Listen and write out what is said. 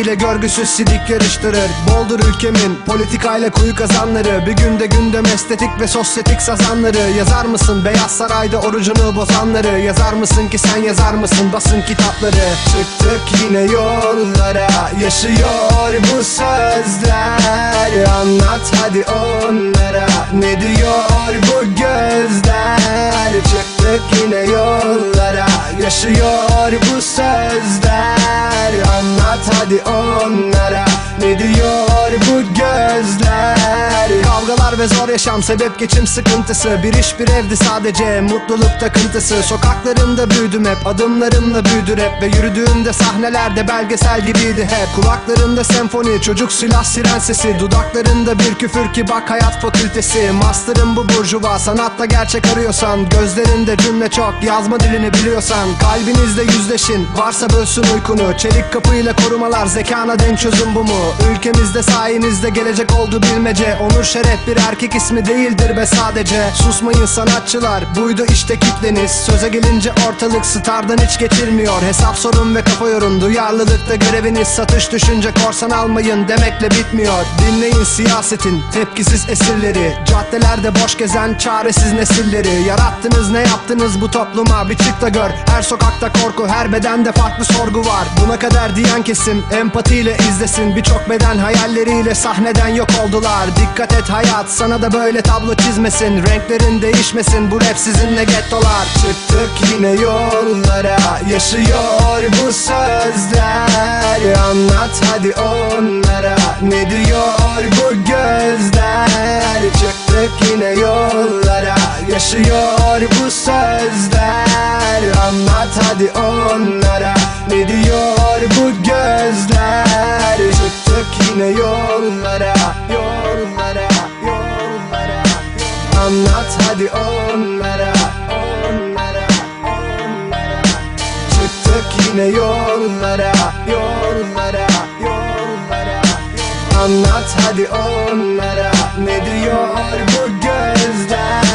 servetiyle görgüsüz sidik yarıştırır. Boldur ülkemin politikayla kuyu kazanları. Bir günde gündem estetik ve sosyetik sazanları. Yazar mısın Beyaz Saray'da orucunu bozanları? Yazar mısın ki sen yazar mısın? Basın kitapları. Çıktık yine yollara. Yaşıyor bu sözler. Anlat hadi onlara. Ne diyor bu gözler? Çıktık yine yollara. Yaşıyor bu sözler hadi onlara Ne diyor bu gözler Kavgalar ve zor yaşam sebep geçim sıkıntısı. Bir iş bir evdi sadece mutluluk takıntısı. Sokaklarında büyüdüm hep adımlarımla büyüdü rap. Ve yürüdüğümde sahnelerde belgesel gibiydi hep. Kulaklarında senfoni çocuk silah siren sesi. Dudaklarında bir küfür ki bak hayat fakültesi. Master'ım bu burjuva sanatta gerçek arıyorsan. Gözlerinde cümle çok yazma dilini biliyorsan. Kalbinizle yüzleşin varsa bölsün uykunu. Çelik kapıyla korumalar zekana denk çözüm bu mu? Ülkemizde sayenizde gelecek oldu bilmece. Onur şeref bir erkek ismi değildir be sadece. Susmayın sanatçılar buydu işte kitleniz. Söze gelince ortalık stardan hiç geçilmiyor Hesap sorun ve kafa yorun duyarlılıkta göreviniz Satış düşünce korsan almayın demekle bitmiyor. Dinleyin siyasetin tepkisiz esirleri. Caddelerde boş gezen çaresiz nesilleri. Yarattınız ne yaptınız bu topluma? Bir çık da gör. Her sokakta korku her bedende farklı sorgu var. Buna kadar diyen kesim empatiyle izlesin. Birçok beden hayalleriyle sahneden yok oldular. Dikkat et hayat sana da böyle tablo çizmesin. Renklerin değişmesin bu rap sizinle gettolar. Çıktık yine yollara yaşıyor bu sözler. Anlat hadi onlara ne diyor bu gözler? Çıktık yine yollara yaşıyor bu sözler. Anlat hadi onlara ne diyor bu gözler? Çıktık yine yollara yollara Anlat hadi onlara onlara onlara. Çıktık yine yollara yollara yollara. Anlat hadi onlara ne diyor bu gözler